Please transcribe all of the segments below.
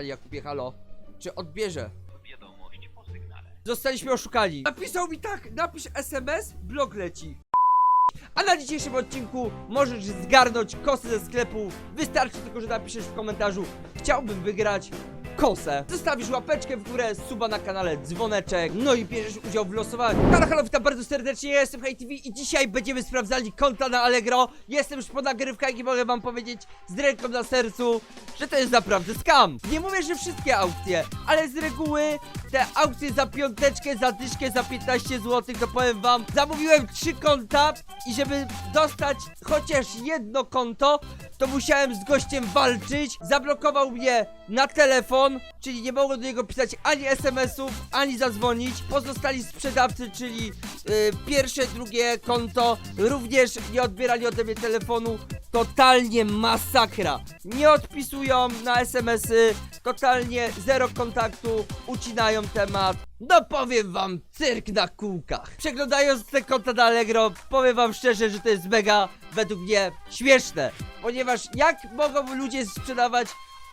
pani Jakubie, halo? Czy odbierze? Wiadomość po sygnale. Zostaliśmy oszukani. Napisał mi tak, napisz SMS, blok leci. A na dzisiejszym odcinku możesz zgarnąć kosę ze sklepu. Wystarczy tylko, że napiszesz w komentarzu Chciałbym wygrać kosę. Zostawisz łapeczkę w górę, suba na kanale, dzwoneczek, no i bierzesz udział w losowaniu. Halo, halo, witam bardzo serdecznie, ja jestem HeyTV i dzisiaj będziemy sprawdzali konta na Allegro. Jestem już po nagrywkach i mogę wam powiedzieć z ręką na sercu, że to jest naprawdę skam. Nie mówię, że wszystkie aukcje, ale z reguły te aukcje za piąteczkę, za dyszkę, za 15 zł, to powiem wam, zamówiłem trzy konta i żeby dostać chociaż jedno konto, to musiałem z gościem walczyć. Zablokował mnie na telefon, czyli nie mogłem do niego pisać ani SMS-ów, ani zadzwonić. Pozostali sprzedawcy, czyli y, pierwsze, drugie konto, również nie odbierali ode mnie telefonu. Totalnie masakra. Nie odpisują na SMS-y, totalnie zero kontaktu, ucinają temat. No powiem wam, cyrk na kółkach. Przeglądając te konta na Allegro, powiem wam szczerze, że to jest mega, według mnie, śmieszne. Ponieważ jak mogą ludzie sprzedawać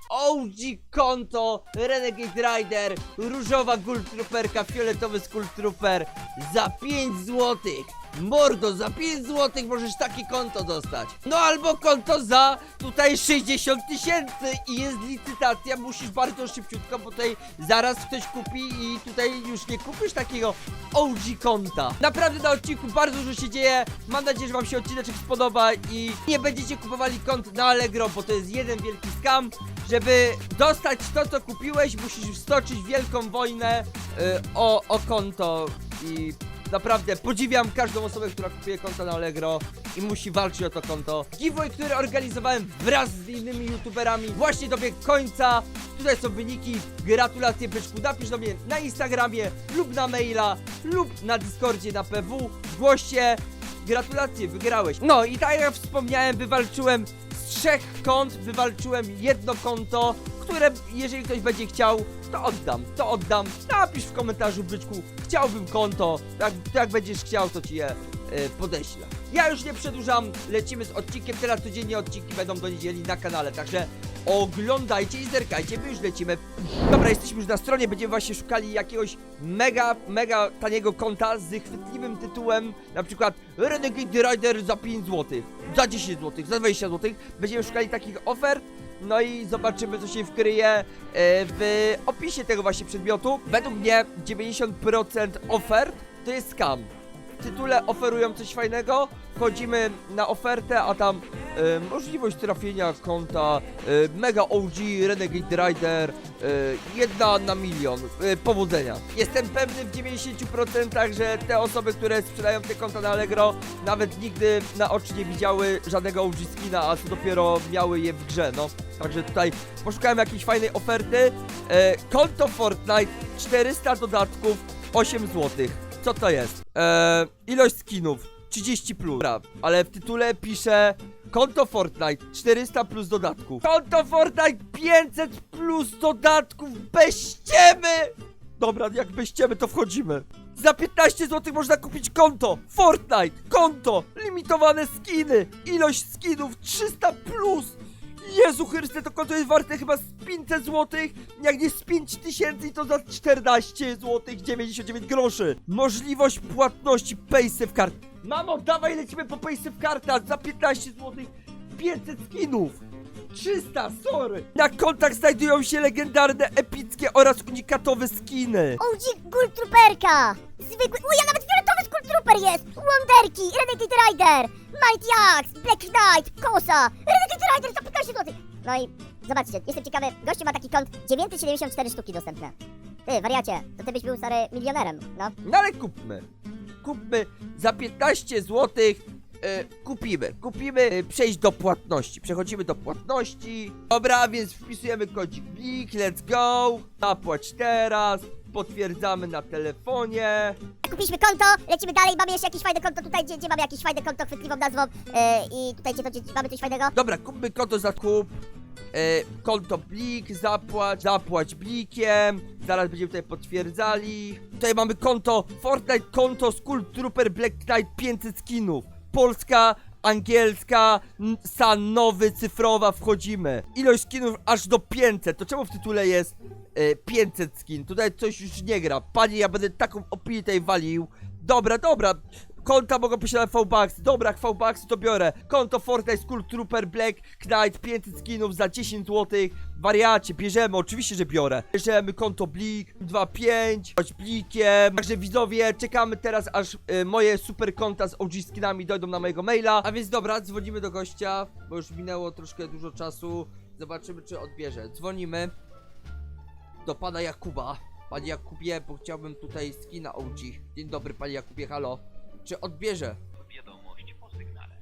OG konto, Renegade Rider, różowa Gold Trooperka, fioletowy Skull Trooper za 5 złotych. Mordo, za 5 złotych możesz takie konto dostać. No albo konto za tutaj 60 tysięcy i jest licytacja, musisz bardzo szybciutko, bo tutaj zaraz ktoś kupi i tutaj już nie kupisz takiego OG konta. Naprawdę na odcinku bardzo dużo się dzieje. Mam nadzieję, że wam się odcinek spodoba i nie będziecie kupowali kont na Allegro, bo to jest jeden wielki skam. Żeby dostać to, co kupiłeś, musisz stoczyć wielką wojnę y, o, o konto i naprawdę podziwiam każdą osobę, która kupuje konto na Allegro i musi walczyć o to konto. Giveaway, który organizowałem wraz z innymi youtuberami właśnie dobiegł końca. Tutaj są wyniki. Gratulacje byczku. Napisz do mnie na Instagramie lub na maila lub na Discordzie na PW. Zgłoście. Gratulacje, wygrałeś. No i tak jak wspomniałem, wywalczyłem trzech kont, wywalczyłem jedno konto, które jeżeli ktoś będzie chciał, to oddam, to oddam. Napisz w komentarzu, byczku, chciałbym konto, jak, jak będziesz chciał, to ci je y, podeślę. Ja już nie przedłużam, lecimy z odcinkiem, teraz codziennie odcinki będą do niedzieli na kanale, także oglądajcie i zerkajcie, my już lecimy. Dobra, jesteśmy już na stronie, będziemy właśnie szukali jakiegoś mega, mega taniego konta z chwytliwym tytułem, na przykład Renegade Rider za 5 zł, za 10 zł, za 20 zł. Będziemy szukali takich ofert, no i zobaczymy, co się wkryje e, w opisie tego właśnie przedmiotu. Według mnie 90% ofert to jest scam. Tytule oferują coś fajnego, wchodzimy na ofertę, a tam e, możliwość trafienia konta e, Mega OG Renegade Rider e, jedna na milion. Powodzenia. Jestem pewny w 90%, że te osoby, które sprzedają te konta na Allegro nawet nigdy na oczy nie widziały żadnego OG skina, a co dopiero miały je w grze, no. Także tutaj poszukałem jakiejś fajnej oferty. Konto Fortnite, 400 dodatków, 8 zł. Co to jest? E, ilość skinów, 30 plus. Dobra, ale w tytule pisze konto Fortnite, 400 plus dodatków. Konto Fortnite, 500 plus dodatków, bez ściemy! Dobra, jak bez ściemy, to wchodzimy. Za 15 zł można kupić konto Fortnite, konto, limitowane skiny, ilość skinów 300 plus. Jezu Chryste, to konto jest warte chyba z 500 zł, jak nie z 5000 to za 14 zł 99 groszy. Możliwość płatności Paysafe Card. Mamo, dawaj lecimy po Paysafe Karta za 15 zł 500 skinów. 300, sorry! Na kontach znajdują się legendarne, epickie oraz unikatowe skiny. Gold Trooperka! Zwykły... Uj, a nawet fioletowy Trooper jest! Wonderki, Renegade Rider, Mighty Axe, Black Knight, Kosa, Renegade Rider za 15 zł! No i zobaczcie, jestem ciekawy, gościu ma taki kont 974 sztuki dostępne. Ty, wariacie, to ty byś był stary milionerem, no. No ale kupmy. Kupmy za 15 zł. E, kupimy, kupimy, e, przejść do płatności. Przechodzimy do płatności. Dobra, więc wpisujemy kodzik BLIK, let's go. Zapłać teraz. Potwierdzamy na telefonie. Kupiliśmy konto, lecimy dalej, mamy jeszcze jakieś fajne konto tutaj, gdzie, gdzie mamy jakieś fajne konto chwytliwą nazwą e, i tutaj gdzie, to, gdzie mamy coś fajnego. Dobra, kupmy konto za kup. E, konto blik, zapłać, zapłać blikiem. Zaraz będziemy tutaj potwierdzali. Tutaj mamy konto Fortnite, konto Skull Trooper Black Knight 500 skinów. Polska, angielska, n- san nowy, cyfrowa, wchodzimy. Ilość skinów aż do 500, to czemu w tytule jest 500 skin? Tutaj coś już nie gra. Panie, ja będę taką opinię tutaj walił. Dobra, dobra. Konta mogą posiadać V-Bucks. Dobra, V-Bucks to biorę. Konto Fortnite Skull Trooper Black Knight 500 skinów za 10 zł. Wariacie, bierzemy, oczywiście, że biorę. Bierzemy konto Blik 25, choć Blikiem. Także widzowie, czekamy teraz aż y, moje super konta z OG skinami dojdą na mojego maila. A więc dobra, dzwonimy do gościa, bo już minęło troszkę dużo czasu. Zobaczymy, czy odbierze. Dzwonimy do pana Jakuba. Panie Jakubie, bo chciałbym tutaj skina OG. Dzień dobry, panie Jakubie, halo. Czy odbierze? Wiadomość po sygnale.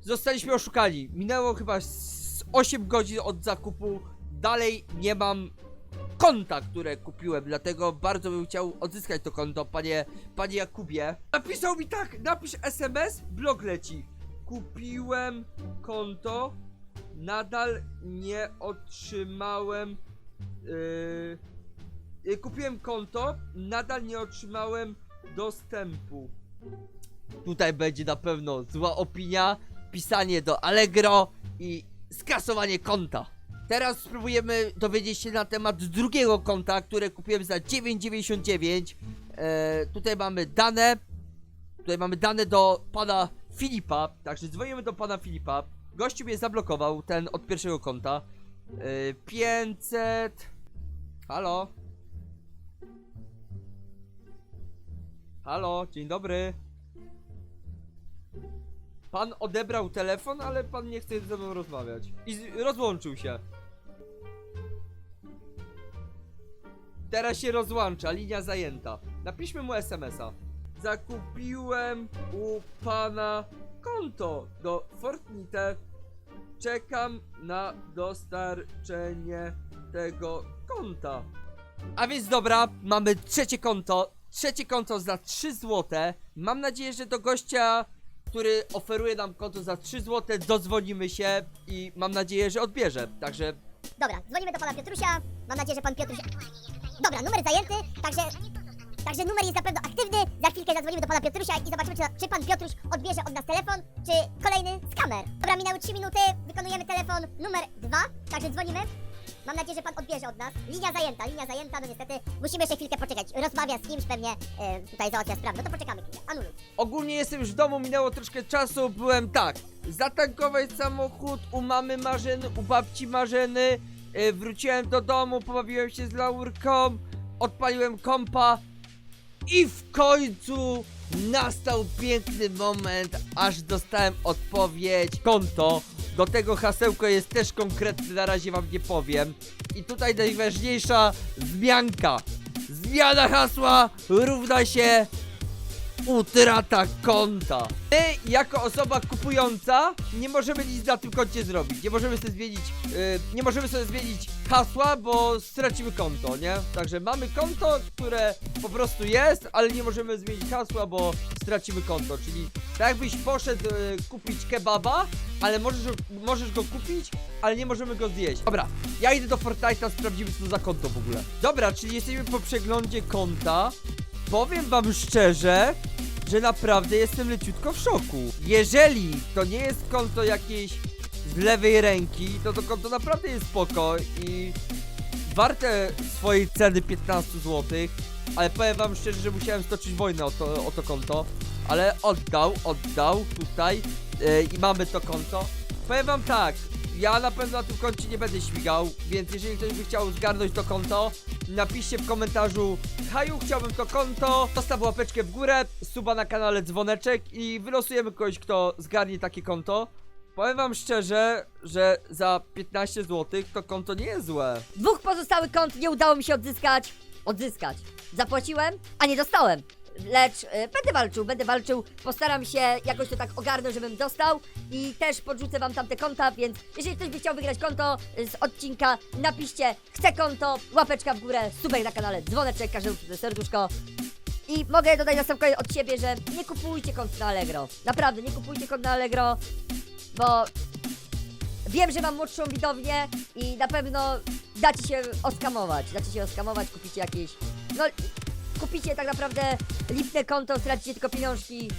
Zostaliśmy oszukani. Minęło chyba z 8 godzin od zakupu. Dalej nie mam konta, które kupiłem, dlatego bardzo bym chciał odzyskać to konto, panie, panie Jakubie. Napisał mi tak, napisz SMS, blog leci. Kupiłem konto, nadal nie otrzymałem. Yy, yy, kupiłem konto, nadal nie otrzymałem dostępu. Tutaj będzie na pewno zła opinia, pisanie do Allegro i skasowanie konta. Teraz spróbujemy dowiedzieć się na temat drugiego konta, które kupiłem za 9,99. E, tutaj mamy dane. Tutaj mamy dane do pana Filipa. Także dzwonimy do pana Filipa. Gościu mnie zablokował, ten od pierwszego konta. E, 500. Halo? Halo, dzień dobry. Pan odebrał telefon, ale pan nie chce ze mną rozmawiać. I rozłączył się. Teraz się rozłącza, linia zajęta. Napiszmy mu SMS-a. Zakupiłem u pana konto do Fortnite. Czekam na dostarczenie tego konta. A więc dobra, mamy trzecie konto. Trzecie konto za 3 złote. Mam nadzieję, że do gościa który oferuje nam konto za 3 zł, dodzwonimy się i mam nadzieję, że odbierze. Także Dobra, dzwonimy do pana Piotrusia. Mam nadzieję, że pan Piotruś... Dobra, numer zajęty, także... Także numer jest na pewno aktywny. Za chwilkę zadzwonimy do pana Piotrusia i zobaczymy, czy, czy pan Piotruś odbierze od nas telefon, czy kolejny skamer. Dobra, minęły 3 minuty, wykonujemy telefon numer 2, także dzwonimy. Mam nadzieję, że pan odbierze od nas. Linia zajęta, linia zajęta, no niestety musimy jeszcze chwilkę poczekać. Rozmawia z kimś, pewnie e, tutaj załatwia sprawę. No to poczekamy chwilę. Anuluj. ogólnie jestem już w domu, minęło troszkę czasu, byłem tak. Zatankować samochód u mamy Marzyny, u babci Marzyny. Yy, wróciłem do domu, pobawiłem się z Laurką, odpaliłem kompa i w końcu nastał piękny moment, aż dostałem odpowiedź. Konto. Do tego hasełko jest też konkretne, na razie wam nie powiem. I tutaj najważniejsza zmianka. Zmiana hasła równa się utrata konta. My, jako osoba kupująca, nie możemy nic na tym koncie zrobić. Nie możemy sobie zmienić, yy, nie możemy sobie zmienić hasła, bo stracimy konto, nie? Także mamy konto, które po prostu jest, ale nie możemy zmienić hasła, bo stracimy konto. Czyli tak jakbyś poszedł yy, kupić kebaba, ale możesz, możesz go kupić, ale nie możemy go zjeść. Dobra, ja idę do Fortnite'a, sprawdzimy co to za konto w ogóle. Dobra, czyli jesteśmy po przeglądzie konta. Powiem wam szczerze, że naprawdę jestem leciutko w szoku. Jeżeli to nie jest konto jakieś z lewej ręki, to to konto naprawdę jest spoko i warte swojej ceny 15 zł. Ale powiem wam szczerze, że musiałem stoczyć wojnę o to, o to konto. Ale oddał, oddał tutaj yy, i mamy to konto. Powiem wam tak, ja na pewno na tym koncie nie będę śmigał, więc jeżeli ktoś by chciał zgarnąć to konto, napiszcie w komentarzu Haju, chciałbym to konto, zostaw łapeczkę w górę, suba na kanale, dzwoneczek i wylosujemy kogoś, kto zgarnie takie konto. Powiem wam szczerze, że za 15 zł to konto nie jest złe. Dwóch pozostałych kont nie udało mi się odzyskać. Odzyskać. Zapłaciłem, a nie dostałem. Lecz e, będę walczył, będę walczył. Postaram się jakoś to tak ogarnąć, żebym dostał. I też podrzucę wam tamte konta, więc jeżeli ktoś by chciał wygrać konto e, z odcinka, napiszcie chcę konto, łapeczka w górę, subek na kanale, dzwoneczek, każdemu serduszko. I mogę dodać na sam koniec od siebie, że nie kupujcie kont na Allegro. Naprawdę, nie kupujcie kont na Allegro, bo Wiem, że mam młodszą widownię i na pewno dacie się oskamować. Dacie się oskamować, kupicie jakieś. No, kupicie tak naprawdę lipne konto, stracicie tylko pieniążki.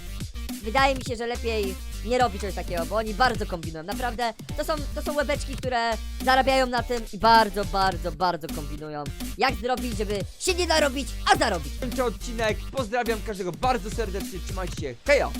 Wydaje mi się, że lepiej nie robi czegoś takiego, bo oni bardzo kombinują. Naprawdę, to są, to są łebeczki, które zarabiają na tym i bardzo, bardzo, bardzo kombinują. Jak zrobić, żeby się nie narobić, a zarobić. Kończę odcinek, pozdrawiam każdego bardzo serdecznie, trzymajcie się, hejo!